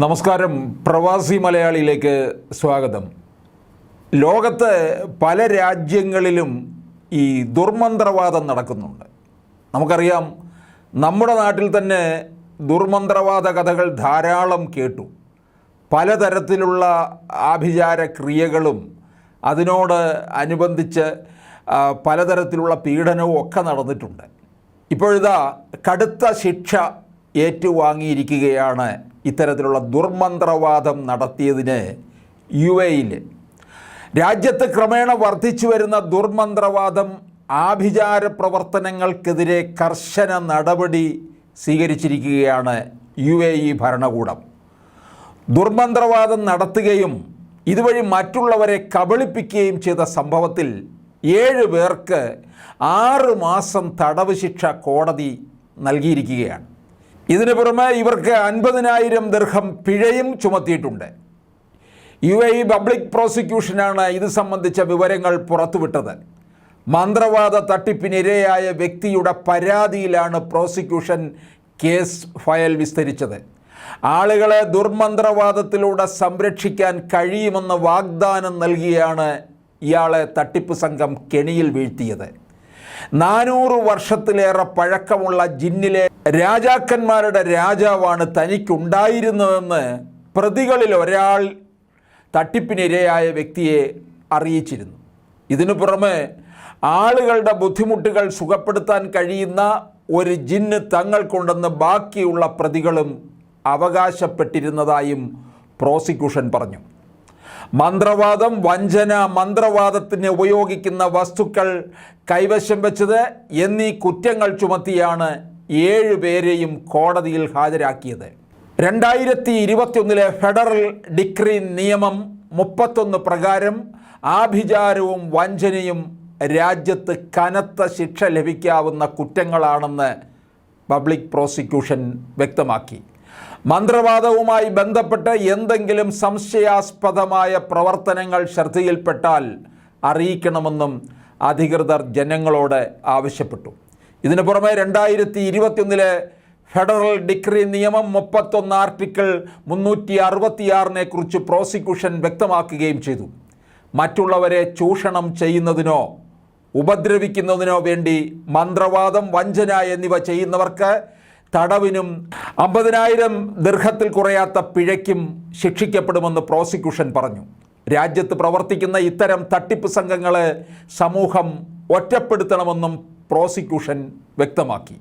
നമസ്കാരം. പ്രവാസി മലയാളിയിലേക്ക് സ്വാഗതം. ലോകത്ത് പല രാജ്യങ്ങളിലും ഈ ദുർമന്ത്രവാദം നടക്കുന്നുണ്ട്. നമുക്കറിയാം നമ്മുടെ നാട്ടിൽ തന്നെ ദുർമന്ത്രവാദ കഥകൾ ധാരാളം കേട്ടു. പലതരത്തിലുള്ള ആഭിചാര ക്രിയകളും അതിനോട് അനുബന്ധിച്ച് പലതരത്തിലുള്ള പീഡനവും ഒക്കെ നടന്നിട്ടുണ്ട്. ഇപ്പോഴിതാ കടുത്ത ശിക്ഷ ഏറ്റുവാങ്ങിയിരിക്കുകയാണ് ഇത്തരത്തിലുള്ള ദുർമന്ത്രവാദം നടത്തിയതിന് യു എയിൽ രാജ്യത്ത് ക്രമേണ വർദ്ധിച്ചു വരുന്ന ദുർമന്ത്രവാദം ആഭിചാര പ്രവർത്തനങ്ങൾക്കെതിരെ കർശന നടപടി സ്വീകരിച്ചിരിക്കുകയാണ് യു എ ഇ ഭരണകൂടം. ദുർമന്ത്രവാദം നടത്തുകയും ഇതുവഴി മറ്റുള്ളവരെ കബളിപ്പിക്കുകയും ചെയ്ത സംഭവത്തിൽ ഏഴ് പേർക്ക് ആറ് മാസം തടവ് ശിക്ഷ കോടതി നൽകിയിരിക്കുകയാണ്. ഇതിനു പുറമെ ഇവർക്ക് അൻപതിനായിരം ദീർഘം പിഴയും ചുമത്തിയിട്ടുണ്ട്. യു എ പബ്ലിക് പ്രോസിക്യൂഷനാണ് ഇത് സംബന്ധിച്ച വിവരങ്ങൾ പുറത്തുവിട്ടത്. മന്ത്രവാദ തട്ടിപ്പിനിരയായ വ്യക്തിയുടെ പരാതിയിലാണ് പ്രോസിക്യൂഷൻ കേസ് ഫയൽ വിസ്തരിച്ചത്. ആളുകളെ ദുർമന്ത്രവാദത്തിലൂടെ സംരക്ഷിക്കാൻ കഴിയുമെന്ന് വാഗ്ദാനം നൽകിയാണ് ഇയാളെ തട്ടിപ്പ് സംഘം കെണിയിൽ വീഴ്ത്തിയത്. നാനൂറ് വർഷത്തിലേറെ പഴക്കമുള്ള ജിന്നിലെ രാജാക്കന്മാരുടെ രാജാവാണ് തനിക്കുണ്ടായിരുന്നതെന്ന് പ്രതികളിൽ ഒരാൾ തട്ടിപ്പിനിരയായ വ്യക്തിയെ അറിയിച്ചിരുന്നു. ഇതിനു പുറമെ ആളുകളുടെ ബുദ്ധിമുട്ടുകൾ സുഖപ്പെടുത്താൻ കഴിയുന്ന ഒരു ജിന്ന് തങ്ങൾക്കുണ്ടെന്ന് ബാക്കിയുള്ള പ്രതികളും അവകാശപ്പെട്ടിരുന്നതായും പ്രോസിക്യൂഷൻ പറഞ്ഞു. മന്ത്രവാദം വഞ്ചന മന്ത്രവാദത്തിന് ഉപയോഗിക്കുന്ന വസ്തുക്കൾ കൈവശം വെച്ചത് എന്നീ കുറ്റങ്ങൾ ചുമത്തിയാണ് ഏഴ് പേരെയും കോടതിയിൽ ഹാജരാക്കിയത്. രണ്ടായിരത്തി ഇരുപത്തിയൊന്നിലെ ഫെഡറൽ ഡിക്രി നിയമം മുപ്പത്തൊന്ന് പ്രകാരം ആഭിചാരവും വഞ്ചനയും രാജ്യത്ത് കനത്ത ശിക്ഷ ലഭിക്കാവുന്ന കുറ്റങ്ങളാണെന്ന് പബ്ലിക് പ്രോസിക്യൂഷൻ വ്യക്തമാക്കി. മന്ത്രവാദവുമായി ബന്ധപ്പെട്ട് എന്തെങ്കിലും സംശയാസ്പദമായ പ്രവർത്തനങ്ങൾ ശ്രദ്ധയിൽപ്പെട്ടാൽ അറിയിക്കണമെന്നും അധികൃതർ ജനങ്ങളോട് ആവശ്യപ്പെട്ടു. ഇതിനു പുറമെ രണ്ടായിരത്തി ഇരുപത്തിയൊന്നിലെ ഫെഡറൽ ഡിക്രി നിയമം മുപ്പത്തൊന്ന് ആർട്ടിക്കിൾ മുന്നൂറ്റി അറുപത്തിയാറിനെ കുറിച്ച് പ്രോസിക്യൂഷൻ വ്യക്തമാക്കുകയും ചെയ്തു. മറ്റുള്ളവരെ ചൂഷണം ചെയ്യുന്നതിനോ ഉപദ്രവിക്കുന്നതിനോ വേണ്ടി മന്ത്രവാദം വഞ്ചന എന്നിവ ചെയ്യുന്നവർക്ക് തടവിനും അമ്പതിനായിരം ദീർഘത്തിൽ കുറയാത്ത പിഴയ്ക്കും ശിക്ഷിക്കപ്പെടുമെന്ന് പ്രോസിക്യൂഷൻ പറഞ്ഞു. രാജ്യത്ത് പ്രവർത്തിക്കുന്ന ഇത്തരം തട്ടിപ്പ് സംഘങ്ങളെ സമൂഹം ഒറ്റപ്പെടുത്തണമെന്നും പ്രോസിക്യൂഷൻ വ്യക്തമാക്കി.